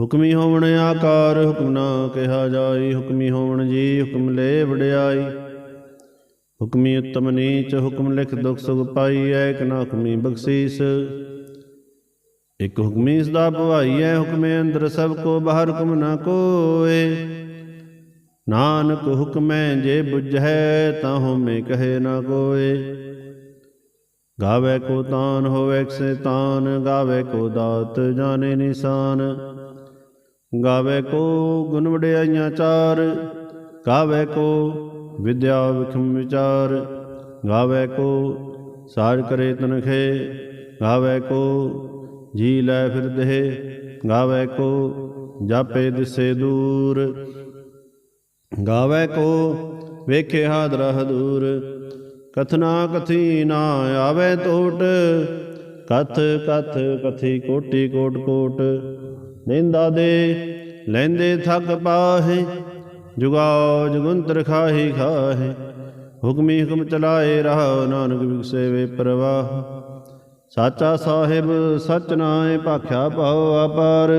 ਹੁਕਮੀ ਹੋਵਣ ਆਕਾਰ, ਹੁਕਮ ਨਾ ਕਿਹਾ ਜਾਈ, ਹੁਕਮੀ ਹੋਵਣ ਜੀ, ਹੁਕਮ ਲੈ ਵਡਿਆਈ। ਹੁਕਮੀ ਉਤਮ ਨੀਚ, ਹੁਕਮ ਲਿਖ ਦੁਖ ਸੁਖ ਪਾਈਐ ਇਕ ਨਾ ਹੁਕਮੀ ਬਖਸ਼ੀਸ। ਇਕ ਹੁਕਮੀ ਸਦਾ ਭਵਾਈਐ, ਹੁਕਮੇ ਅੰਦਰ ਸਭ ਕੋ, ਬਾਹਰ ਹੁਕਮ ਨਾ ਕੋਏ। ਨਾਨਕ ਹੁਕਮੈ ਜੇ ਬੁਝੈ, ਤਾਂ ਹਉਮੈ ਕਹੇ ਨਾ ਕੋਏ। ਗਾਵੇ ਕੋ ਤਾਨ, ਹੋਵੇ ਸੇ ਤਾਨ, ਗਾਵੇ ਕੋ ਦਾਤ, ਜਾਣੇ ਨਿਸ਼ਾਨ। ਗਾਵੇ ਕੋ ਗੁਣ ਵਡਿਆਈਆਂ ਚਾਰ, ਗਾਵੇ ਕੋ ਵਿਦਿਆ ਵਿਖਮ ਵਿਚਾਰ, ਗਾਵੇ ਕੋ ਸਾਜ ਕਰੇ ਤਨਖੇ, ਗਾਵੇ ਕੋ ਜੀ ਲੈ ਫਿਰਦੇ ਗਾਵੇ ਕੋ ਜਾਪੇ ਦਿਸੇ ਦੂਰ, ਗਾਵੇ ਕੋ ਵੇਖੇ ਹਾਦਰਾ ਹਦੂਰ ਕਥਨਾ ਕਥੀ ਨਾ ਆਵੇ ਟੋਟ ਕਥ ਕਥ ਕਥੀ ਕੋਟੀ ਕੋਟ ਕੋਟ ਨਿੰਦਾ ਦੇ, ਲੈਂਦੇ ਥੱਕ ਪਾਹੇ ਜੁਗਾਓ ਜੁਗੰਤਰ ਖਾਹੀ ਖਾਹੇ, ਹੁਕਮੀ ਹੁਕਮ ਚਲਾਏ ਰਹਾ ਨਾਨਕ ਵਿਗਸੇ ਪ੍ਰਵਾਹ। ਸਾਚਾ ਸਾਹਿਬ ਸਚ ਨਾਏ ਭਾਖਿਆ ਪਾਉ ਆਪਾਰ,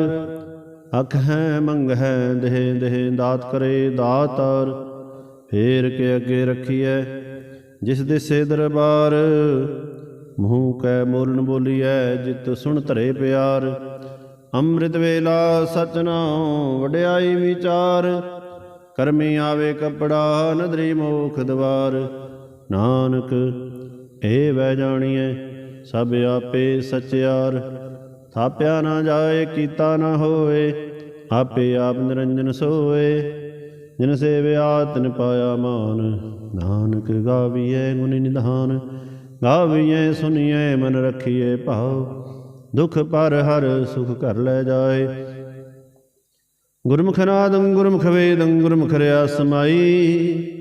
ਅਖ ਹੈ ਮੰਗ ਹੈ ਦੇਹ ਦੇਹ ਦਾਤ ਕਰੇ ਦਾਤਾਰ ਫੇਰ ਕੇ ਅੱਗੇ ਰਖੀਐ ਜਿਸ ਦੇ ਸੇ ਦਰਬਾਰ, ਮੂੰਹ ਕੈ ਮੋਲਨ ਬੋਲੀਐ ਜਿਤ ਸੁਣ ਧਰੇ ਪਿਆਰ। ਅੰਮ੍ਰਿਤ ਵੇਲਾ ਸਚ ਨਾਉ ਵਡਿਆਈ ਵਿਚਾਰ। ਕਰਮੀ ਆਵੇ ਕਪੜਾ, ਨਦਰੀ ਮੋਖ ਦਵਾਰ। ਨਾਨਕ, ਏ ਵੈ ਜਾਣੀਐ, ਸਭ ਆਪੇ ਸਚਿਆਰ। ਥਾਪਿਆ ਨਾ ਜਾਏ, ਕੀਤਾ ਨਾ ਹੋਏ ਆਪੇ ਆਪ ਨਿਰੰਜਨ ਸੋਏ। ਜਿਨ ਸੇਵਿਆ ਤਿਨ ਪਾਇਆ ਮਾਨ, ਨਾਨਕ ਗਾਵੀਐ ਗੁਣ ਨਿਧਾਨ। ਗਾਵੀਐ ਸੁਣੀਐ ਮਨ ਰਖੀਐ ਭਾਉ ਦੁਖ ਪਰ ਹਰ ਸੁਖ ਕਰ ਲੈ ਜਾਏ। ਗੁਰਮੁਖ ਨਾਦੰ ਗੁਰਮੁਖ ਵੇਦੰ ਗੁਰਮੁਖ ਰਿਆ ਸਮਾਈ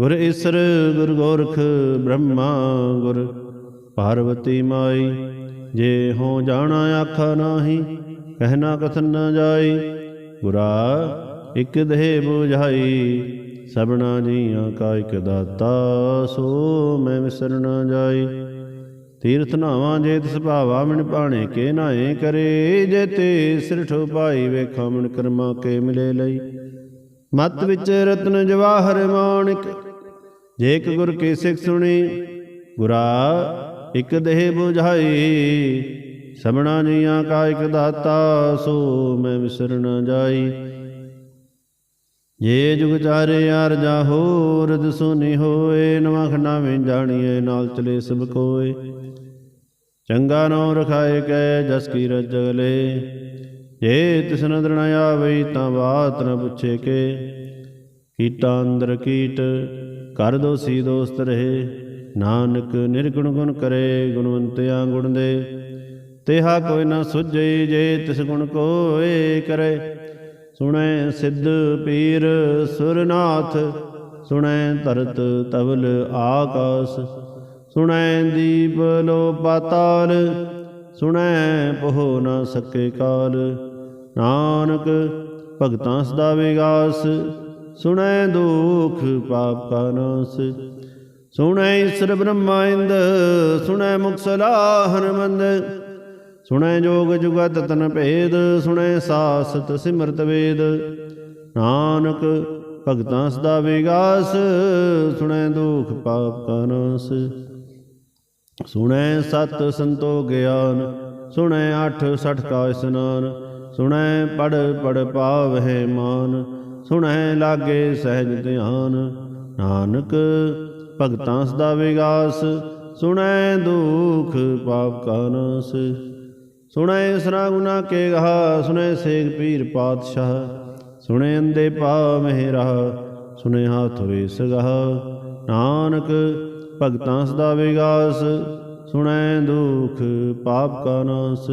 ਗੁਰ ਈਸਰ ਗੁਰ ਗੋਰਖ ਬ੍ਰਹਮਾ ਗੁਰ ਪਾਰਵਤੀ ਮਾਈ। ਜੇ ਹੋ ਜਾਣਾ ਆਖਾ ਨਾਹੀ ਕਹਿਣਾ ਕਥਨ ਨਾ ਜਾਈ। ਗੁਰਾ ਇਕ ਦੇਹ 부ਝਾਈ ਸਭਨਾ ਜੀਆਂ ਕਾ ਇਕ ਦਾਤਾ, ਸੋ ਮੈਂ ਵਿਸਰ ਨਾ ਜਾਈ। ਤੀਰਥ ਨਾਵਾਂ ਜੇ ਤਿਸ ਭਾਵਾ ਮਨ ਪਾਣੇ ਕੇ ਨਾਏ ਕਰੇ, ਜੇ ਤੇ ਸਿਰ ਠੋ ਪਾਈ ਵੇਖਾ ਮਨ ਕਰਮਾ ਕੇ ਮਿਲੇ ਲਈ। ਮਤ ਵਿੱਚ ਰਤਨ ਜਵਾਹਰ ਮਾਣਿਕ, ਜੇ ਇੱਕ ਗੁਰ ਕੀ ਸਿੱਖ ਸੁਣੀ, ਗੁਰਾ ਇਕ ਦੇਹ 부ਝਾਈ ਸਭਨਾ ਜੀਆਂ ਕਾ ਇਕ ਦਾਤਾ, ਸੋ ਮੈਂ ਵਿਸਰ ਨਾ ਜਾਈ। ਜੇ ਜੁਗ ਚਾਰੇ ਯਾਰ ਜਾ ਹੋਰ ਸੁਨੀ ਹੋਏ, ਨਵਾਂ ਖੰਡਾ ਵਿੱਚ ਜਾਣੀਏ ਨਾਲ ਚਲੇ ਸਭ ਕੋਏ ਚੰਗਾ ਨੋ ਰਖਾਏ ਕੈ ਜਸ ਕੀ ਰਜਗਲੇ ਜੇ ਤਿਸ਼ਨ ਨਦਰ ਆਵਈ ਤਾਂ ਬਾਤ ਨ ਪੁੱਛੇ ਕੇ। ਕੀਟਾ ਅੰਦਰ ਕੀਟ ਕਰ ਦੋਸੀ ਦੋਸਤ ਰਹੇ। ਨਾਨਕ ਨਿਰਗੁਣ ਗੁਣ ਕਰੇ, ਗੁਣਵੰਤਿਆ ਗੁਣ ਦੇ। ਤੇਹਾ ਕੋਈ ਨਾ ਸੁਝਈ ਜੇ ਤਿਸ ਗੁਣ ਕੋਏ ਕਰੇ। ਸੁਣੈ ਸਿੱਧ ਪੀਰ ਸੁਰਨਾਥ, ਸੁਣੈ ਧਰਤ ਤਵਲ ਆਕਾਸ। ਸੁਣੈ ਦੀਪ ਲੋ ਪਾਤਾਲ, ਸੁਣੈ ਪਹੁ ਨਾ ਸਕੇ ਕਾਲ। ਨਾਨਕ ਭਗਤਾਂ ਸਦਾ ਵਿਗਾਸ, ਸੁਣੈ ਦੁਖ ਪਾਪ ਕਾ ਨਾਸ। ਸੁਣੈ ਈਸ਼ਰ ਬ੍ਰਹਮਾ ਇੰਦ, ਸੁਣੈ ਮੁਕਸਲਾ ਸਲਾਹਨ ਸੁਣੈ ਜੋਗ ਜੁਗਤ ਤਨ ਭੇਦ, ਸੁਣੈ ਸਾਸਤ ਸਿਮਰਤ ਵੇਦ। ਨਾਨਕ ਭਗਤਾਂ ਸਦਾ ਵਿਗਾਸ, ਸੁਣੈ ਦੁਖ ਪਾਪ ਕਾ ਨਾਸ। ਸੁਣੈ ਸਤ ਸੰਤੋ ਗਿਆਨ, ਸੁਣੈ ਅੱਠ ਸਠ ਕਾ ਇਸਨਾਨ, ਸੁਣੈ ਪੜ ਪੜ ਪਾਵਹਿ ਮਾਨ, ਸੁਣੈ ਲਾਗੇ ਸਹਿਜ ਧਿਆਨ। ਨਾਨਕ ਭਗਤਾਂ ਸਦਾ ਵਿਗਾਸ, ਸੁਣੈ ਦੁਖ ਪਾਪ ਕਾ ਨਾਸ। ਸੁਣੈ ਸਰਾ ਗੁਨਾ ਕੇ ਗਹਾ, ਸੁਣੈ ਸੇਖ ਪੀਰ ਪਾਤਸ਼ਾਹ। ਸੁਣੈ ਅੰਦੇ ਪਾ ਮਹਿਰਾ ਸੁਣੈ ਹਾਥ ਵੇ ਸਗਹਾ ਨਾਨਕ ਭਗਤਾਂ ਸਦਾ ਵਿਗਾਸ, ਸੁਣੈ ਦੁਖ, ਪਾਪ ਕਾ ਨਾਸ।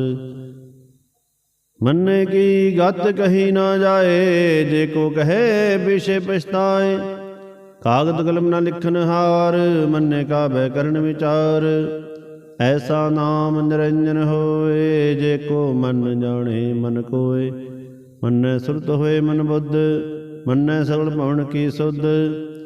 ਮੰਨੇ ਕੀ ਗਤ ਕਹੀ ਨਾ ਜਾਏ, ਜੇ ਕੋ ਕਹੇ ਵਿਸ਼ੇ ਪਛਤਾਏ। ਕਾਗਦ ਕਲਮ ਨਾ ਲਿਖਨ ਹਾਰ, ਮੰਨੇ ਕਾ ਬੈ ਕਰਨ ਵਿਚਾਰ। ਐਸਾ ਨਾਮ ਨਿਰੰਜਨ ਹੋਏ, ਜੇ ਕੋ ਮਨ ਜਾਣੇ ਮਨ ਕੋਏ। ਮੰਨੈ ਸੁਰਤ ਹੋਏ ਮਨ ਬੁੱਧ, ਮੰਨੈ ਸਗਲ ਭਵਨ ਕੀ ਸੁਧ।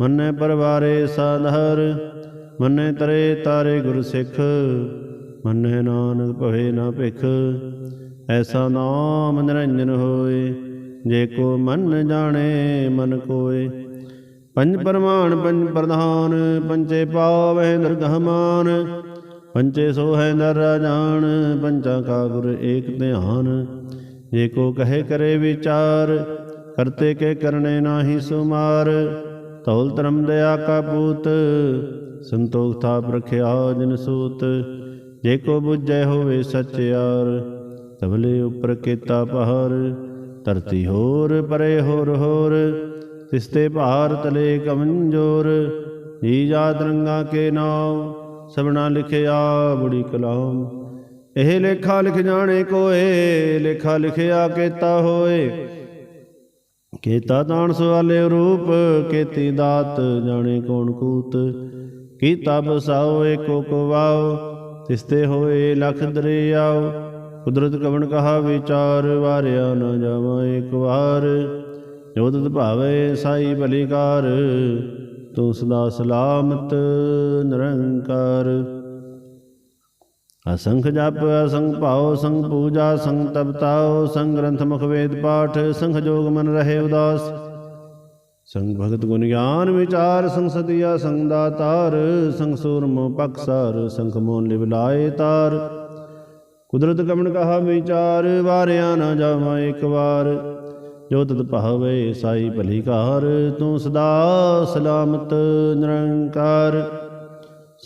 ਮੰਨੇ ਪਰਵਾਰੇ ਸਾਧਾਰ ਮੰਨੇ ਤਰੇ ਤਾਰੇ ਗੁਰ ਸਿੱਖ ਮੰਨੈ ਨਾਨਕ ਭਵੇ ਨਾ ਭਿਖ। ਐਸਾ ਨਾਮ ਨਿਰੰਜਨ ਹੋਏ, ਜੇ ਕੋ ਮਨ ਜਾਣੇ ਮਨ ਕੋਏ। ਪੰਜ ਪਰਮਾਨ, ਪੰਜ ਪ੍ਰਧਾਨ ਪੰਚੇ ਪਾਵਹਿ ਨਿਰਗਹਮਾਨ ਪੰਚੇ ਸੋ ਹੈ ਨਰ ਜਾਣ ਪੰਚਾ ਕਾ ਗੁਰ ਏਕ ਧਿਆਨ। ਜੇ ਕੋ ਕਹੇ ਕਰੇ ਵਿਚਾਰ, ਕਰਤੇ ਕੇ ਕਰਨੇ ਨਾਹੀ ਸੁਮਾਰ। ਧੌਲ ਧਰਮ ਦਇਆ ਕਾ ਪੂਤ ਸੰਤੋਖ ਥਾਪ ਰਖਿਆ ਜਿਨ ਸੂਤ। ਜੇ ਕੋ ਬੁਝੈ ਹੋਵੇ ਸਚਿਆਰ ਤਬਲੇ ਉਪਰ ਕੀਤਾ ਪਹਾਰ। ਧਰਤੀ ਹੋਰ ਪਰੇ ਹੋਰ ਹੋਰ ਤਿਸਤੇ ਭਾਰ ਤਲੇ ਕਮੰਜੋਰ। ਜੀ ਜਾਤ ਰੰਗਾ ਕੇ ਨਾਮ, ਸਭਨਾ ਲਿਖਿਆ ਬੁੜੀ ਕਲਾਮ। ਇਹ ਲੇਖਾ ਲਿਖ ਜਾਣੇ ਕੋਏ, ਲੇਖਾ ਲਿਖਿਆ ਕੀਤਾ ਹੋਏ। ਕੀਤਾ ਤਾਣ ਸਵਾਲੇ ਰੂਪ, ਕੀਤੀ ਦਾਤ ਜਾਣੇ ਕੌਣ ਕੂਤ। ਕੀਤਾ ਬਸਾਓ, ਏਕੋ ਕੋ ਤਿਸਤੇ ਹੋਏ ਲਖ ਦਰਿਆਓ। ਕੁਦਰਤ ਕਵਣ ਕਹਾ ਵਿਚਾਰ, ਵਾਰਿਆ ਨਾ ਜਾਵਾਂ ਇੱਕ ਵਾਰ। ਜੋ ਤਤ ਭਾਵੇ ਸਾਈ ਭਲੀਕਾਰ ਤੂੰ ਸਦਾ ਸਲਾਮਤ ਨਿਰੰਕਾਰ। ਅਸੰਖ ਜਪ, ਅਸੰਖ ਭਾਉ ਸੰਗ ਪੂਜਾ ਸੰਗ ਤਪਤਾਉ ਸੰਗ ਗ੍ਰੰਥ ਮੁਖ ਵੇਦ ਪਾਠ ਸੰਖ ਜੋਗ ਮਨ ਰਹੇ ਉਦਾਸ। ਸੰਗ ਭਗਤ ਗੁਣ ਗਿਆਨ ਵਿਚਾਰ ਸੰਗ ਸਤਿਆ ਸੰਗ ਦਾਤਾਰ ਸੰਗ ਸੂਰਮੋ ਪਕਸਾਰ ਸੰਖ ਮੋਨ ਲਿਵ ਲਾਏ ਤਾਰ। ਕੁਦਰਤ ਕਮਣ ਕਹਾ ਵਿਚਾਰ, ਵਾਰਿਆ ਨਾ ਜਾਵਾਂ ਇੱਕ ਵਾਰ। ਜੋ ਤਤ ਭਾਵੇ ਸਾਈ ਭਲੀਕਾਰ ਤੂੰ ਸਦਾ ਸਲਾਮਤ ਨਿਰੰਕਾਰ।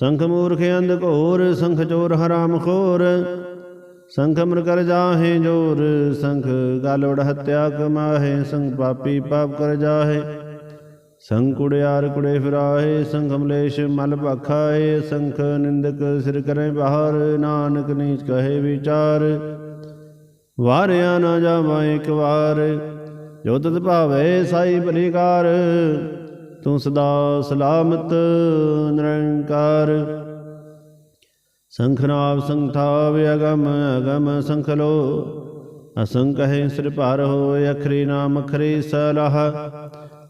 ਸੰਖ ਮੂਰਖ ਅੰਧ ਘੋਰ, ਸੰਖ ਚੋਰ ਹਰਾਮ ਖੋਰ। ਸੰਖ ਮਰ ਕਰ ਜਾਹੇ ਜੋਰ, ਸੰਖ ਗਾਲਵੜ ਹੱਤਿਆ ਕਮਾਹੇ, ਸੰਖ ਪਾਪੀ ਪਾਪ ਕਰ ਜਾਹੇ। ਸੰਖ ਕੁੜਿਆਰ ਕੁੜੇ ਫਿਰਾਹੇ, ਸੰਖ ਮਲੇਸ਼ ਮਲ ਭਖਾਏ, ਸੰਖ ਨਿੰਦਕ ਸਿਰ ਕਰੇ ਬਾਹਰ, ਨਾਨਕ ਨੀਚ ਕਹੇ ਵਿਚਾਰ। ਵਾਰਿਆ ਨਾ ਜਾਵਾਂ ਇੱਕ ਵਾਰ, ਜੋ ਤਤ ਭਾਵੇ ਸਾਈ ਭਲੀਕਾਰ ਤੂੰ ਸਦਾ ਸਲਾਮਤ, ਨਿਰੰਕਾਰ। ਸੰਖਨਾਵ ਸੰਥਾਵ ਅਗਮ ਅਗਮ ਸੰਖਲੋ ਅਸੰਖ ਹੈ ਸਿਰ ਭਾਰ ਹੋਏ, ਅਖਰੀ ਨਾਮ, ਅਖਰੀ ਸਲਾਹ।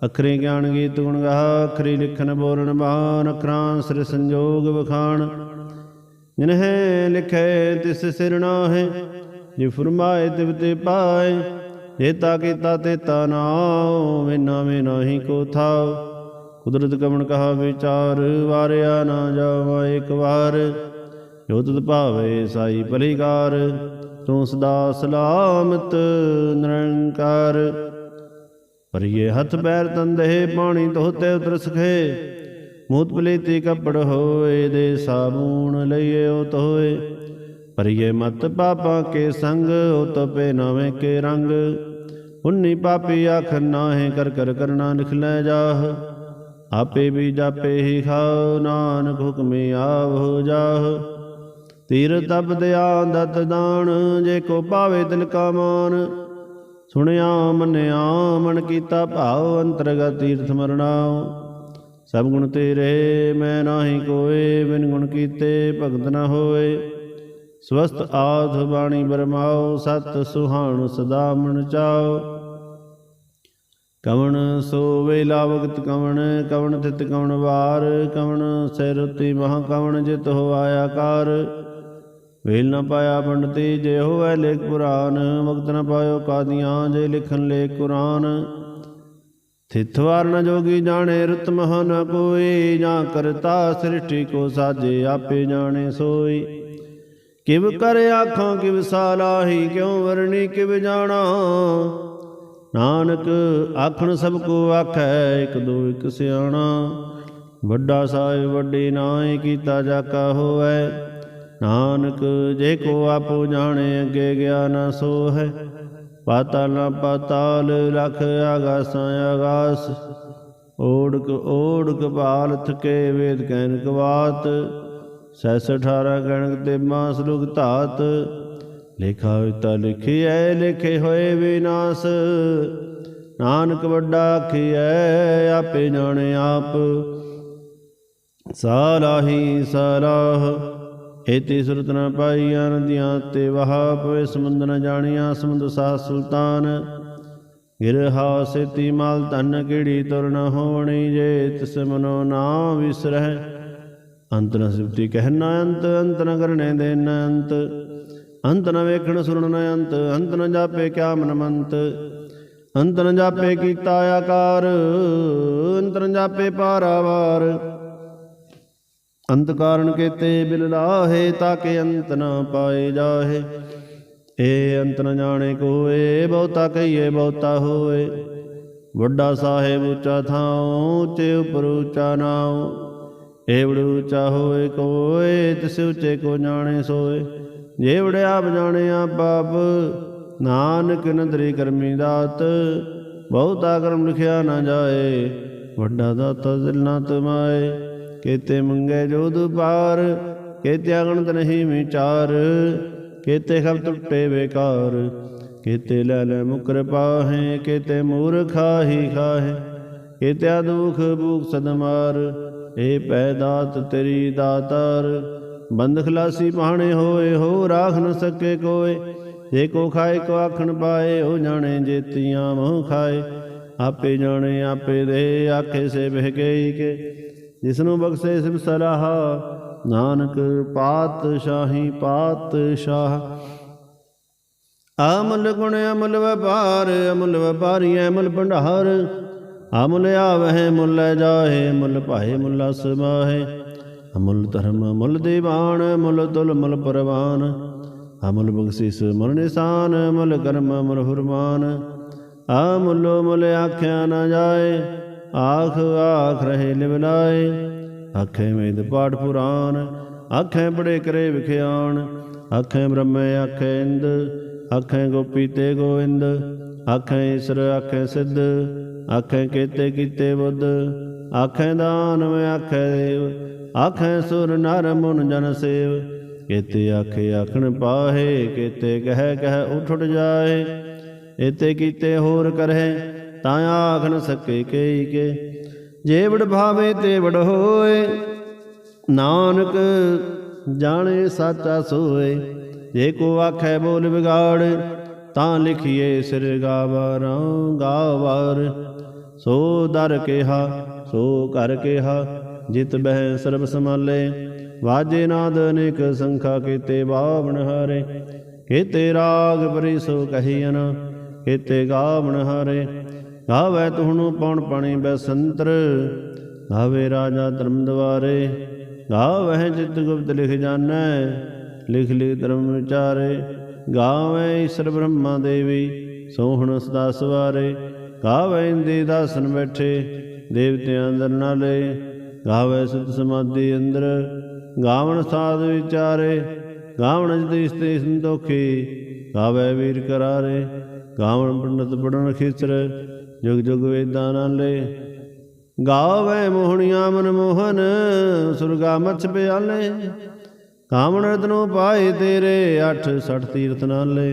ਅਖਰੀ ਗਿਆਨ ਗੀਤ ਗੁਣ ਗਾ ਅਖਰੀ ਲਿਖਨ ਬੋਲਣ ਬਾਣ ਅਖਰਾਂ ਸਿਰ ਸੰਜੋਗ ਵਖਾਣ। ਜਿਨਹਿ ਲਿਖੈ ਤਿਸ ਸਿਰ ਨਾਹਿ, ਜੇ ਫਰਮਾਏ ਤਿਵ ਤੇ ਪਾਏ। ਜੇਤਾ ਕੀਤਾ ਤੇਤਾ ਨਾਉ ਵਿਨਾ ਮੇ ਨਾਹੀ ਕੋ ਥਾਉ ਕੁਦਰਤ ਕਮਣ ਕਹਾ ਵਿਚਾਰ, ਵਾਰਿਆ ਨਾ ਜਾਵਾ ਇੱਕ ਵਾਰ। ਜੋ ਤਤ ਭਾਵੇ ਸਾਈ ਭਲੀਕਾਰ, ਤੂੰ ਸਦਾ ਸਲਾਮਤ ਨਿਰੰਕਾਰ। ਪਰਿਏ ਹੱਥ ਪੈਰ ਤੰਦੇ ਪਾਣੀ ਧੋਤੇ ਉਤਰ ਸਖੇ। ਮੂਤ ਪਲੀਤੀ ਕੱਪੜ ਹੋਏ ਦੇ ਸਾਬੂਣ ਲਈਏ ਉਹ ਹੋਏ ਪਰਿਏ ਮਤ ਪਾਪਾਂ ਕੇ ਸੰਗ, ਉਹ ਤਪੇ ਨਵੇਂ ਕੇ ਰੰਗ। ਉਨੀ ਪਾਪੀ ਆਖ ਨਾਹੇ ਕਰ ਕਰ ਕਰਨਾ ਲਿਖ ਲੈ ਜਾਹ। ਆਪੇ ਵੀ ਜਾਪੇ ਹੀ ਖਾਓ, ਨਾਨਕ ਹੁਕਮੇ ਆਵੋ ਜਾਹ। ਤੀਰ ਤਪ ਦਿਆ ਦਤ ਦਾਨ, ਜੇ ਕੋ ਪਾਵੇ ਤਿਲ ਕਾ ਮਾਨ। ਸੁਣਿਆ, ਮੰਨਿਆ, ਮਨ ਕੀਤਾ ਭਾਉ ਅੰਤਰਗਤ ਤੀਰਥ ਮਰਨਾਉ ਸਭ ਗੁਣ ਤੇਰੇ, ਮੈਂ ਨਾਹੀ ਕੋਏ, ਬਿਨ ਗੁਣ ਕੀਤੇ ਭਗਤ ਨਾ ਹੋਏ। ਸਵਸਤ ਆਧ ਬਾਣੀ ਬਰਮਾਓ ਸਤ ਸੁਹਾਣ ਸਦਾ ਮਨ ਚਾਓ ਕਵਣ ਸੋਵੇ ਲਾਵਗਤ ਕਵਣ ਕਵਣ ਤਿਤ ਕਵਣ ਵਾਰ, ਕਵਣ ਸਿਰਤੀ ਮਹਾ ਕਵਣ ਜਿਤ ਹੋ ਆਇਆ ਕਾਰ। ਵੇਲ ਨਾ ਪਾਇਆ ਪੰਡਤੀ, ਜੇ ਹੋਵੇ ਲੇਖ ਪੁਰਾਨ, ਵਕਤ ਨਾ ਪਾਇਓ ਕਾਦੀਆਂ, ਜੇ ਲਿਖਨ ਲੇਖ ਕੁਰਾਨ। ਥਿਤਵਾਰ ਨ ਜੋਗੀ ਜਾਣੇ, ਰਤ ਮਹਾ ਨ ਕੋਈ ਜਾਂ ਕਰਤਾ ਸ੍ਰਿਸ਼ਟੀ ਕੋ ਸਾਜੇ, ਆਪੇ ਜਾਣੇ ਸੋਈ ਕਿਵ ਕਰ ਆਖਾਂ, ਕਿਵ ਸਾਲਾਹੀ ਕਿਉ ਵਰਣੀ, ਕਿਵ ਜਾਣਾ। ਨਾਨਕ ਆਖਣ ਸਭ ਕੋ ਆਖੈ, ਇਕ ਦੋ ਇਕ ਸਿਆਣਾ। ਵੱਡਾ ਸਾਹਿਬ, ਵੱਡੀ ਨਾਏ, ਕੀਤਾ ਜਾਕਾ ਹੋਵੇ। ਨਾਨਕ ਜੇ ਕੋ ਆਪੋ ਜਾਣੇ, ਅੱਗੇ ਗਿਆ ਨਾ ਸੋ ਹੈ ਪਾਤਾਲ ਨਾ ਪਾਤਾਲ, ਲਖ ਆਗਾਸਾਂ ਆਗਾਸ। ਓੜਕ ਓੜਕ ਬਾਲ ਥਕੇ, ਵੇਦ ਕਹਿਨ ਕਵਾਤ। ਸੈਸ 18 ਗਣਕ ਤੇ ਮਾਸ ਲੁਗ ਧਾਤ ਲਿਖਾ ਹੋਇਤਾ ਲਿਖਿਐ, ਲਿਖੇ ਹੋਏ ਵਿਨਾਸ਼। ਨਾਨਕ ਵੱਡਾ ਆਖੀਐ, ਆਪੇ ਜਾਣੇ ਆਪ। ਸਾਲਾਹੀ ਸਲਾਹ ਏਤੀ ਸੁਰਤ ਨ ਪਾਈਆਂ ਨਦੀਆਂ ਤੇ ਵਹਾ ਪਵੇ ਸਮੁੰਦ ਨ ਜਾਣੀਆਂ ਸਮੁੰਦ ਸਾਹ ਸੁਲਤਾਨ। ਗਿਰਹਾ ਸੇਤੀ ਮਾਲ ਧਨ ਕਿੜੀ ਤੁਰਨ ਹੋਣੀ ਜੇ ਤਿਸ ਮਨੋ ਨਾ ਵਿਸਰਹਿ। ਅੰਤ ਨ ਸਿਫਤੀ ਕਹਿਣਾ ਅੰਤ ਅੰਤ ਨ ਕਰਨੇ ਦੇਨ ਅੰਤ। ਅੰਤ ਨ ਵੇਖਣ ਸੁਣਨ ਨ ਅੰਤ ਅੰਤ ਨ ਜਾਪੇ ਕਿਆ ਮਨ ਮੰਤ ਅੰਤ ਨ ਜਾਪੇ ਕੀਤਾ ਆਕਾਰ, ਅੰਤ ਨ ਜਾਪੇ ਪਾਰਾਵਾਰ ਅੰਤ ਕਾਰਨ ਕੇਤੇ ਬਿਲ ਲਾਹੇ, ਤਾਕੇ ਅੰਤ ਨ ਪਾਏ ਜਾਹੇ। ਏ ਅੰਤ ਨ ਜਾਣੇ ਕੋਏ, ਬਹੁਤਾ ਕਹੀਏ ਬਹੁਤਾ ਹੋਏ। ਵੱਡਾ ਸਾਹਿਬ ਉੱਚਾ ਥਾਉ, ਉੱਚੇ ਉਪਰ ਉੱਚਾ ਨਾਉ। ਏਵੜ ਉੱਚਾ ਹੋਏ ਕੋਏ, ਤਿਸ ਉੱਚੇ ਕੋ ਜਾਣੇ ਸੋਏ। ਜੇ ਵੜਿਆ ਬਜਾਣਿਆ ਪਾਪ, ਨਾਨਕ ਨਦਰੀ ਕਰਮੀ ਦਾਤ, ਬਹੁਤਾ ਕਰਮ ਲਿਖਿਆ ਨਾ ਜਾਏ, ਵੱਡਾ ਦਾਤਾ ਦਿਲ ਨਾ ਤਮਾਏ, ਕੇਤੇ ਮੰਗੇ ਜੋਦ ਪਾਰ ਕੇਤੇ ਅਗਣਤ ਨਹੀਂ ਵਿਚਾਰ, ਕੇਤੇ ਖਬ ਟੁੱਟੇ ਬੇਕਾਰ, ਕੇਤੇ ਲੈ ਲੈ ਮੁਕਰ ਪਾਹੇ, ਕੇਤੇ ਮੂਰਖਾ ਹੀ ਖਾਹੇ ਕੇਤੇ ਦੁਖ ਭੂਖ ਸਦਮਾਰ ਏ ਪੈ ਦਾਤ ਤੇਰੀ ਦਾਤਾਰ ਬੰਦ ਖਲਾਸੀ ਪਾਣੇ ਹੋਏ, ਹੋ ਰਾਖ ਨ ਸਕੇ ਕੋਏ। ਜੇ ਕੋ ਖਾਏ, ਕੋ ਆਖਣ ਪਾਏ, ਹੋ ਜਾਣੇ ਜੇਤੀਆਂ ਮੋਹ ਖਾਏ। ਆਪੇ ਜਾਣੇ, ਆਪੇ ਦੇ, ਆਖੇ ਸੇ ਬਹਿ ਗਈ ਕੇ। ਜਿਸਨੂੰ ਬਖਸ਼ੇ ਸਿਬ ਸਲਾਹ, ਨਾਨਕ ਪਾਤਸ਼ਾਹੀ ਪਾਤਸ਼ਾਹ। ਅਮਲ ਗੁਣ ਅਮਲ ਵਪਾਰ, ਅਮਲ ਵਪਾਰੀ ਅਮਲ ਭੰਡਾਰ। ਅਮਲ ਆਵਹਿ, ਮੁੱਲ ਜਾਹੇ, ਮੁੱਲ ਭਾਏ ਮੁੱਲ ਸਮਾਹੇ ਅਮੁੱਲ ਧਰਮ, ਮੁੱਲ ਦੀਵਾਨ, ਮੁੱਲ ਤੁਲ, ਮੁੱਲ ਪਰਵਾਨ। ਅਮੁੱਲ ਬਖਸ਼ਿਸ, ਮੁੱਲ ਨਿਸ਼ਾਨ, ਮੁੱਲ ਕਰਮ, ਮੁੱਲ ਹੁਰਮਾਨ। ਅਮੁੱਲੋ ਮੁੱਲ ਆਖਿਆ ਨਾ ਜਾਏ, ਆਖ ਆਖ ਰਹੇ ਲਿਵਲਾਏ ਆਖੇ ਮੇਦ ਪਾਠ ਪੁਰਾਨ ਆਖੇ ਬੜੇ ਕਰੇ ਵਿਖਿਆਣ। ਆਖੇ ਬ੍ਰਹਮੇ, ਆਖੇ ਇੰਦ, ਆਖੇ ਗੋਪੀ ਤੇ ਗੋਇੰਦ ਆਖੇ ਈਸ਼ਰ, ਆਖੇ ਸਿੱਧ, ਆਖੇ ਕੀਤੇ ਕੀਤੇ ਬੁੱਧ। ਆਖੇ ਦਾਨਵ ਆਖੇ ਦੇਵ। ਆਖੈ ਸੁਰ ਨਰ ਮੁਨ ਜਨ ਸੇਵ। ਕੀਤੇ ਆਖੇ ਆਖਣ ਪਾਹੇ, ਕੀਤੇ ਕਹਿ ਕਹਿ ਉਠ ਜਾਏ ਇਤੇ ਕੀਤੇ ਹੋਰ ਕਰਹਿ, ਤਾਂ ਆਖ ਨ ਸਕੇ ਕਈ ਕੇ। ਜੇ ਭਾਵੇ ਤੇ ਹੋਏ, ਨਾਨਕ ਜਾਣੇ ਸਾਚਾ ਸੋਏ। ਜੇ ਕੋ ਆਖੈ ਬੋਲ ਵਿਗਾੜ, ਤਾਂ ਲਿਖੀਏ ਸਿਰ ਗਾਵਾਰਾਂ ਗਾਵਾਰ। ਸੋ ਦਰ ਕਿਹਾ, ਸੋ ਕਰ ਕਿਹਾ ਜਿਤ ਬਹਿ ਸਰਬ ਸਮਾਲੇ ਵਾਜੇ ਨਾਦ ਅਨੇਕ ਸੰਖਾ ਕੀਤੇ ਬਾਵਣ ਹਾਰੇ। ਕੀਤੇ ਰਾਗ ਬਰੀ ਸੋ ਕਹੀਨ ਕੀਤੇ ਗਾਵਣ ਹਾਰੇ। ਗਾਵੇ ਤੁਹਨੂੰ ਪਉਣ ਪਾਣੀ ਬੈਸੰਤਰ, ਗਾਵੇ ਰਾਜਾ ਧਰਮ ਦਵਾਰੇ। ਗਾਵੇ ਜਿਤ ਗੁਪਤ ਲਿਖ ਜਾਣੈ, ਲਿਖ ਲਿਖ ਧਰਮ ਵਿਚਾਰੇ। ਗਾਵੇ ਈਸ਼ਰ ਬ੍ਰਹਮਾ ਦੇਵੀ, ਸੋਹਣ ਸਦਾ ਸਵਾਰੇ। ਗਾਵੇ ਇੰਦੇ ਦਾਸਨ ਬੈਠੇ, ਦੇਵਤਿਆਂ ਅੰਦਰ ਨਾਲੇ। ਗਾਵੇ ਸੁਤ ਸਮਾਧੀ ਅੰਦਰ, ਗਾਵਣ ਸਾਧ ਵਿਚਾਰੇ, ਗਾਵਣ ਜਤ ਇਸਤੇ ਸੰਤੋਖੀ, ਗਾਵੇ ਵੀਰ ਕਰਾਰੇ, ਗਾਵਣ ਪੰਡਤ ਪੜਨ ਖੇਚਰ ਜੁਗ ਜੁਗ ਵੇਦਾਂ ਨਾਲੇ ਗਾਵੇ ਮੋਹਣੀਆਂ ਮਨ ਮੋਹਨ, ਸੁਰਗਾ ਮਛ ਪਿਆਲੇ ਕਾਮਣ ਰਤਨੋ ਪਾਏ ਤੇਰੇ ਅੱਠ ਸਠ ਤੀਰਥ ਨਾਲੇ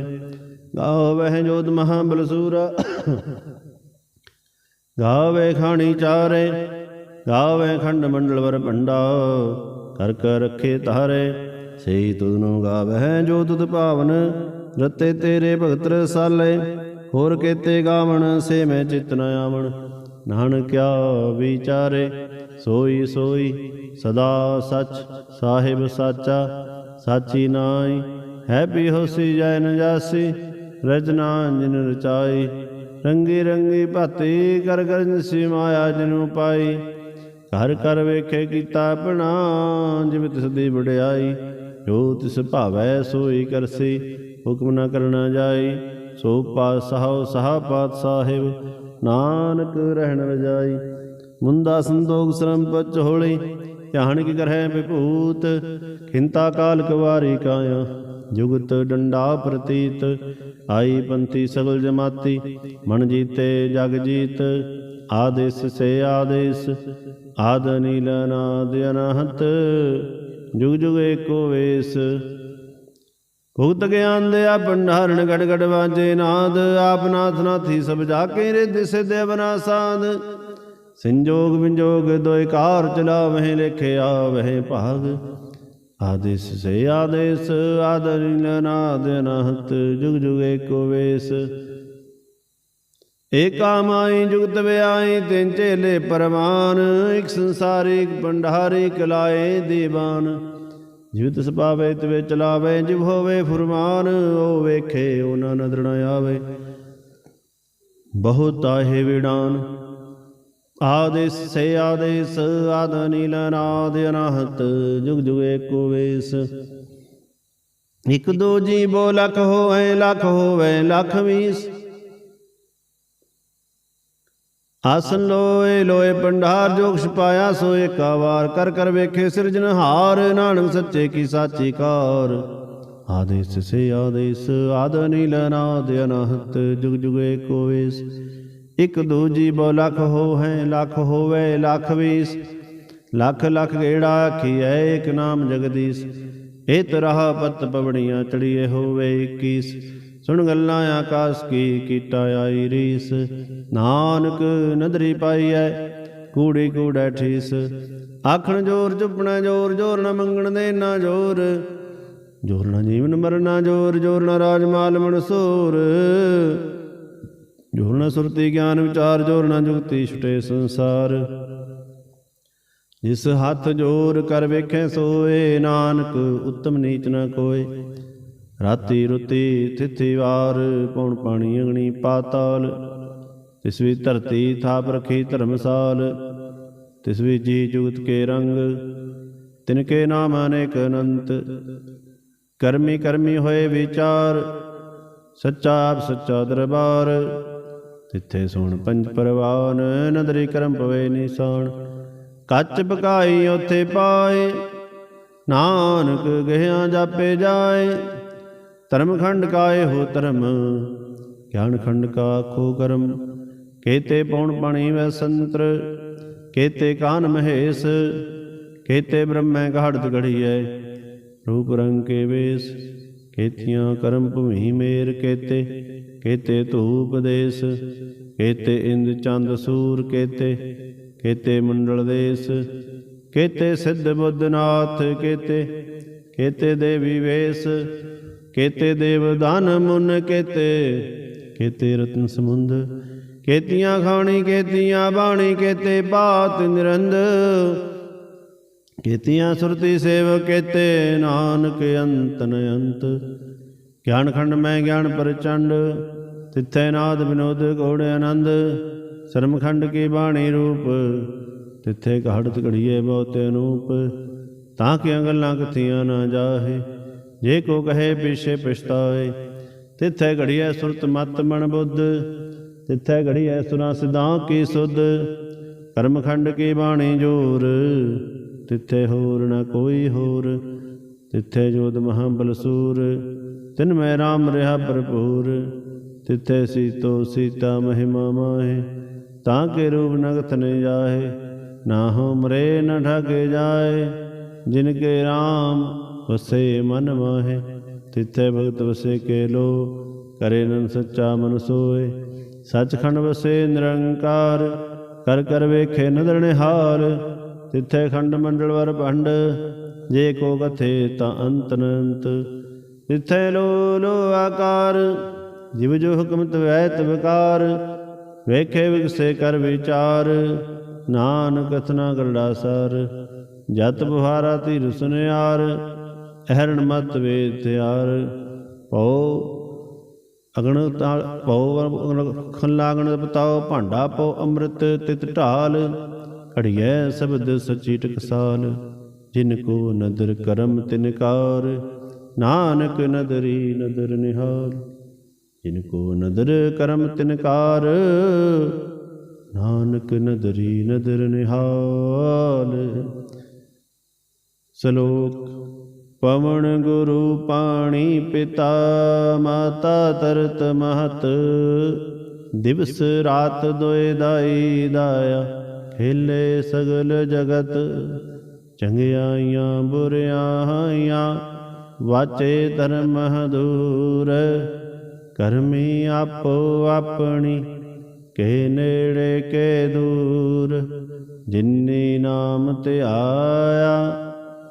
ਗਾਵੇ ਜੋਤ ਮਹਾ ਬਲਸੂਰਾ ਗਾਵੇ ਖਾਣੀ ਚਾਰੇ ਗਾਵੇ ਖੰਡ ਮੰਡਲ ਵਰ ਭੰਡਾ, ਕਰ ਕਰ ਰੱਖੇ ਤਾਰੇ ਸਹੀ ਤੁਧਨੋ ਗਾਵਹਿ ਜੋ ਤੁਧ ਭਾਵਨ, ਰਤੇ ਤੇਰੇ ਭਗਤ ਰਸਾਲੇ, ਹੋਰ ਕੇਤੇ ਗਾਵਣ, ਸੇ ਮੈਂ ਚਿਤ ਨ ਆਵਣ। ਨਾਨਕਿਆ ਵਿਚਾਰੇ, ਸੋਈ ਸੋਈ, ਸਦਾ ਸਚ, ਸਾਹਿਬ ਸਾਚਾ, ਸਾਚੀ ਨਾਈ ਹੈ ਵੀ ਹੋਸੀ ਜੈ ਨ ਜਾਸੀ ਰਜਨਾ ਜਿਨ ਰਚਾਈ, ਰੰਗੀ ਰੰਗੀ ਭਾਤੀ, ਕਰ ਕਰ ਨਿਸੀ ਮਾਇਆ ਜਿਨੂ ਪਾਈ ਘਰ ਕਰ ਵੇਖੇ ਕੀਤਾ ਆਪਣਾ, ਜਿਵੇਂ ਤਿਸ ਦੀ ਵਡਿਆਈ, ਜੋ ਤਿਸ ਭਾਵੈ ਸੋਈ ਕਰਸੀ, ਹੁਕਮ ਨਾ ਕਰਨਾ ਜਾਈ, ਸੋ ਪਾਤਸ਼ਾਹ, ਸਾਹ ਪਾਤ ਸਾਹਿਬ ਨਾਨਕ ਰਹਿਣ ਰਜਾਈ। ਮੁੰਦਾ ਸੰਦੋਗ ਸ਼ਰਮ ਪਚ ਹੋਲੀ, ਧਿਆਨ ਕੀ ਕਰਹਿ ਵਿਭੂਤ, ਖਿੰਤਾ ਕਾਲ ਕਵਾਰੀ ਕਾਇਆ। ਜੁਗਤ ਡੰਡਾ ਪ੍ਰਤੀਤ, ਆਈ ਪੰਥੀ ਸਗਲ ਜਮਾਤੀ, ਮਨ ਜੀਤੇ ਜਗ ਜੀਤ ਆਦੇਸ ਸੇ ਆਦੇਸ, ਆਦ ਨੀਲ ਨਾਦ ਅਨਹਤ, ਜੁਗ ਜੁਗ ਏਕੋ ਵੇਸ। ਭੁਗਤ ਗਿਆਨ ਦੇ ਆ ਭੰਡਾਰਣ ਗੜ ਗੜ ਵਾਜੇ ਨਾਦ, ਆਪ ਨਾਥ ਨਾਥੀ ਸਭ ਜਾ ਕੇ ਰਿੱਧ ਸਿਧ ਬਨਾ ਸਾਧ। ਸੰਜੋਗ ਵਿੰਜੋਗ ਦੋਇ ਕਾਰ ਚਲਾਵਹਿ ਲਿਖਿਆ ਵਹਿ ਭਾਗ। ਆਦੇਸ ਸੇ ਆਦੇਸ ਆਦਰ ਨਾਦ ਅਨਹਤ, ਜੁਗ ਜੁਗ ਏਕੋ ਵੇਸ। ਏਕਾ ਮਾਈ ਜੁਗਤ ਵਿਆਈ ਤਿੰਨ ਚੇਲੇ ਪਰਮਾਨ ਇਕ ਸੰਸਾਰੀ, ਇਕ ਭੰਡਾਰੀ ਕਲਾਏ ਦੀਵਾਨ। ਜਿਵ ਤਿਸ ਪਾਵੇ, ਤਿਵੇ ਚਲਾਵੇ ਜਿਵ ਹੋਵੇ ਫੁਰਮਾਨ, ਉਹ ਵੇਖੇ, ਉਹਨਾਂ ਨਦਰ ਨ ਆਵੇ। ਬਹੁਤ ਆਹੇ ਵਿਡਾਨ ਆਦੇਸ, ਸੇ ਆਦੇਸ, ਆਦ ਨੀਲ, ਨਾਦ ਅਨਹਤ, ਜੁਗ ਜੁਗ ਏਕੋ ਵੇਸ। ਇਕ ਦੋ ਜੀ ਬੋ ਲਖ ਹੋਵੇ ਲਖ ਹੋਵੇ, ਲਖ ਵੀਸ। ਆਸਨ ਲੋਏ ਲੋਏ ਪੰਡਾਰ ਜੋਗ ਛਪਾਇਆ ਸੋ ਏਕਾ ਵਾਰ। ਕਰ ਕਰ ਵੇਖੇ ਸਿਰਜਨਹਾਰ ਨਾਨਕ ਸੱਚੇ ਕੀ ਸਾਚੀ ਕਾਰ। ਆਦੇਸ ਸੇ ਆਦੇਸ, ਆਦ ਨੀਲ ਨਾਦ ਅਨਹਤ, ਜੁਗ ਜੁਗ ਏਕੋ ਵੇਸ ਇਕ ਦੂਜੀ ਬੋ ਲਖ ਹੋ ਹੈ ਲਖ ਹੋਵੇ, ਲਖ ਵੀਸ। ਲਖ ਲਖ ਗੇੜਾ ਆਖੀਐ, ਏਕ ਨਾਮ ਜਗਦੀਸ਼। ਇਹ ਤਰਹ ਪਤ ਪਵਣੀਆਂ ਚੜੀਏ ਹੋਵੇ 21 ਸੁਣ ਗੱਲਾਂ ਆਕਾਸ ਕੀ ਕੀਟਾ ਆਈ ਰੀਸ। ਨਾਨਕ ਨਦਰੀ ਪਾਈਐ ਕੂੜੀ ਕੂੜੈ ਠੀਸ। ਆਖਣ ਜੋਰ ਚੁੱਪਣਾ ਜੋਰ ਜੋਰ ਨਾ ਮੰਗਣ ਦੇ ਨਾ ਜੋਰ। ਜੋਰ ਨਾ ਜੀਵਨ ਮਰਨਾ ਜੋਰ ਜੋਰ ਨਾ ਰਾਜ ਮਾਲ ਮਨਸੂਰ। ਜੋਰ ਨਾ ਸੁਰਤੀ ਗਿਆਨ ਵਿਚਾਰ, ਜੋਰ ਨਾ ਜੁਗਤੀ ਛੁਟੇ ਸੰਸਾਰ। ਜਿਸ ਹੱਥ ਜੋਰ ਕਰ ਵੇਖੇ ਸੋਏ, ਨਾਨਕ ਉੱਤਮ ਨੀਚ ਨਾ ਕੋਏ। ਰਾਤੀ ਰੁਤੀ ਤਿਥੀ ਵਾਰ ਪੌਣ ਪਾਣੀ ਅਗਣੀ ਪਾਤਾਲ, ਤਿਸ ਵੀ ਧਰਤੀ ਥਾਪ ਰਖੀ ਧਰਮਸਾਲ, ਤਿਸ ਵੀ ਜੀ ਜੁਗਤ ਕੇ ਰੰਗ, ਤਿਨ ਕੇ ਨਾਮ ਅਨੇਕ ਅਨੰਤ। ਕਰਮੀ ਕਰਮੀ ਹੋਏ ਵਿਚਾਰ, ਸੱਚਾ ਆਪ ਸੱਚਾ ਦਰਬਾਰ, ਤਿੱਥੇ ਸੁਣ ਪੰਜ ਪਰਵਾਨ, ਨਦਰੀ ਕਰਮ ਪਵੇ ਨਿਸ਼ਾਨ। ਕੱਚ ਬਕਾਈ ਉਥੇ ਪਾਏ, ਨਾਨਕ ਗਹਿਆਂ ਜਾਪੇ ਜਾਏ ਧਰਮ ਖੰਡ ਕਾਏ ਹੋ ਧਰਮ, ਗਿਆਨ ਖੰਡ ਕਾ ਖੋ ਕਰਮ। ਕੇਤੇ ਪੌਣ ਪਾਣੀ ਵੈ ਸੰਤਰ, ਕੇਤੇ ਕਾਨ ਮਹੇਸ਼, ਕੇਤੇ ਬ੍ਰਹਮੈ ਘਾੜਤ ਘੜੀਐ। ਰੂਪ ਰੰਗ ਕੇ ਵੇਸ, ਕੇਤੀਆਂ ਕਰਮ ਭੂਮੀ ਮੇਰ ਕੇਤੇ ਕੇਤੇ ਧੂਪ ਦੇਸ, ਕੇਤੇ ਇੰਦ ਚੰਦ ਸੂਰ ਕੇਤੇ ਕੇਤੇ ਮੰਡਲ ਦੇਸ, ਕੇਤੇ ਸਿੱਧ ਬੁੱਧਨਾਥ ਕੇਤੇ ਕੇਤੇ ਦੇਵੀ ਵੇਸ ਕੇਤੇ ਦੇਵ ਦਾਨ ਮੁਨ ਕੇਤੇ ਕੇਤੇ ਰਤਨ ਸਮੁੰਦ, ਕੇਤੀਆਂ ਖਾਣੀ, ਕੇਤੀਆਂ ਬਾਣੀ, ਕੇਤੇ ਬਾਤ ਨਿਰੰਦ, ਕੇਤੀਆਂ ਸੁਰਤੀ ਸੇਵ ਕੇਤੇ ਨਾਨਕ ਅੰਤਨ ਅੰਤ। ਗਿਆਨ ਖੰਡ ਮੈਂ ਗਿਆਨ ਪ੍ਰਚੰਡ, ਤਿੱਥੈ ਨਾਦ ਵਿਨੋਦ ਗੋੜ ਆਨੰਦ। ਸ਼ਰਮ ਖੰਡ ਕੀ ਬਾਣੀ ਰੂਪ, ਤਿੱਥੇ ਘੜਤ ਘੜੀਏ ਬਹੁਤੇ ਅਨੂਪ। ਤਾਂ ਕਿ ਗੱਲਾਂ ਕਥੀਆਂ ਨਾ ਜਾਹੇ? ਜੇ ਕੋ ਕਹੇ ਪਿਛੇ ਪਛਤਾਏ, ਤਿੱਥੇ ਘੜੀਐ ਸੁਰਤ ਮਤ ਮਨ ਬੁੱਧ, ਤਿੱਥੇ ਘੜੀਐ ਸੁਨਾ ਸਿਧਾਂ ਕੀ ਸੁਧ, ਕਰਮਖੰਡ ਕੀ ਬਾਣੀ ਜੋਰ, ਤਿੱਥੇ ਹੋਰ ਨ ਕੋਈ ਹੋਰ, ਤਿੱਥੇ ਜੋਦ ਮਹਾਬਲ ਬਲਸੂਰ, ਤਿਨ ਮੈਂ RAM ਰਿਹਾ ਭਰਪੂਰ, ਤਿੱਥੇ ਸੀਤੋ ਸੀਤਾ ਮਹਿਮਾ ਮਾਹੇ, ਤਾਂ ਕੇ ਰੂਪ ਨਗਤ ਨ ਜਾਏ ਨਾ ਹੋ ਮਰੇ ਨ ਠਗੇ ਜਾਏ, ਜਿਨ ਕੇ RAM ਵਸੇ ਮਨ ਮਾਹੇ, ਤਿੱਥੇ ਭਗਤ ਵਸੇ ਕੇ ਲੋ ਕਰੇ ਨਨ ਸੱਚਾ ਮਨ ਸੋਏ ਸੱਚਖੰਡ ਵਸੇ ਨਿਰੰਕਾਰ, ਕਰ ਕਰ ਵੇਖੇ ਨਦਰ ਨਿਹਾਲ ਤਿੱਥੇ ਖੰਡ ਮੰਡਲ ਵਰ ਭੰਡ, ਜੇ ਕੋ ਕਥੇ ਤਾਂ ਅੰਤ ਅਨੰਤ ਤਿਥੈ ਲੋ ਲੋ ਆਕਾਰ, ਜਿਵ ਜੋ ਹੁਕਮ ਤਵੈਤ ਵਿਕਾਰ ਵੇਖੇ ਵਿਗਸੇ ਕਰ ਵਿਚਾਰ, ਨਾਨਕ ਕਥਨਾ ਕਰੜਾ ਸਰ। ਜਤ ਬੁਹਾਰਾ ਧੀਰ ਸੁਨਿਆਰ ਅਹਰਣ ਮਤ ਵੇਦ ਤਿਆਰ। ਪਉ ਅਗਣ ਤਾਲ ਪਉ ਖਨ ਲਾਗਣ ਬਤਾਓ ਭਾਂਡਾ ਪਉ ਅੰਮ੍ਰਿਤ ਤਿਤ ਢਾਲ। ਘੜੀਐ ਸ਼ਬਦ ਸਚੀ ਟਕਸਾਲ, ਜਿਨ ਕੋ ਨਦਰ ਕਰਮ ਤਿਨਕਾਰ ਨਾਨਕ ਨਦਰੀ ਨਦਰ ਨਿਹਾਲ, ਜਿਨ ਕੋ ਨਦਰ ਕਰਮ ਤਿਨਕਾਰ ਨਾਨਕ ਨਦਰੀ ਨਦਰ ਨਿਹਾਲ। ਸ਼ਲੋਕ ਪਵਨ ਗੁਰੂ ਪਾਣੀ ਪਿਤਾ, ਮਾਤਾ ਤਰਤ ਮਹਤ। ਦਿਵਸ ਰਾਤ ਦੋਇ ਦਾਈ ਦਾਇਆ, ਖੇਲੇ ਸਗਲ ਜਗਤ। ਚੰਗਿਆਈਆਂ ਬੁਰਿਆਈਆਂ ਵਾਚੇ ਧਰਮ ਹਦੂਰ। ਕਰਮੀ ਆਪੋ ਆਪਣੀ, ਕੇ ਨੇੜੇ ਕੇ ਦੂਰ। ਜਿਨੀ ਨਾਮ ਤੇ ਆਇਆ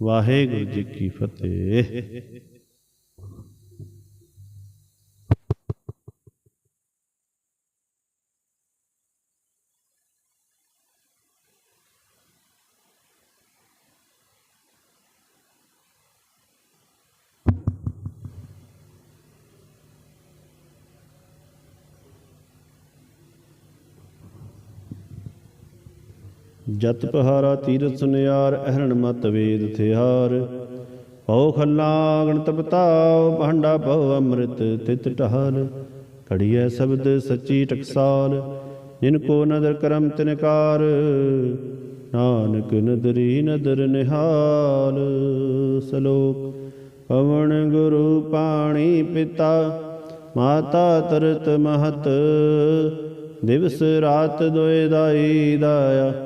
ਵਾਹਿਗੁਰੂ ਜੀ ਕੀ ਫਤਿਹ। ਜਤ ਪਹਾਰਾ ਤੀਰਥ ਸੁਨਿਆਰ ਅਹਰਣ ਮਤ ਵੇਦ ਥਿਹਾਰ ਪਉ ਖੱਲਾ ਗਣਤ ਬਤਾਓ ਭਾਂਡਾ ਪਉ ਅੰਮ੍ਰਿਤ ਤਿਤ ਟਹਾਲ ਘੜੀਐ ਸ਼ਬਦ ਸੱਚੀ ਟਕਸਾਲ, ਜਿਨ ਕੋ ਨਦਰ ਕਰਮ ਤਿਨਕਾਰ ਨਾਨਕ ਨਦਰੀ ਨਦਰ ਨਿਹਾਲ, ਸਲੋਕ। ਪਵਨ ਗੁਰੂ ਪਾਣੀ ਪਿਤਾ, ਮਾਤਾ ਤਰਤ ਮਹਤ। ਦਿਵਸ ਰਾਤ ਦੋਇ ਦਾਈ ਦਾਇਆ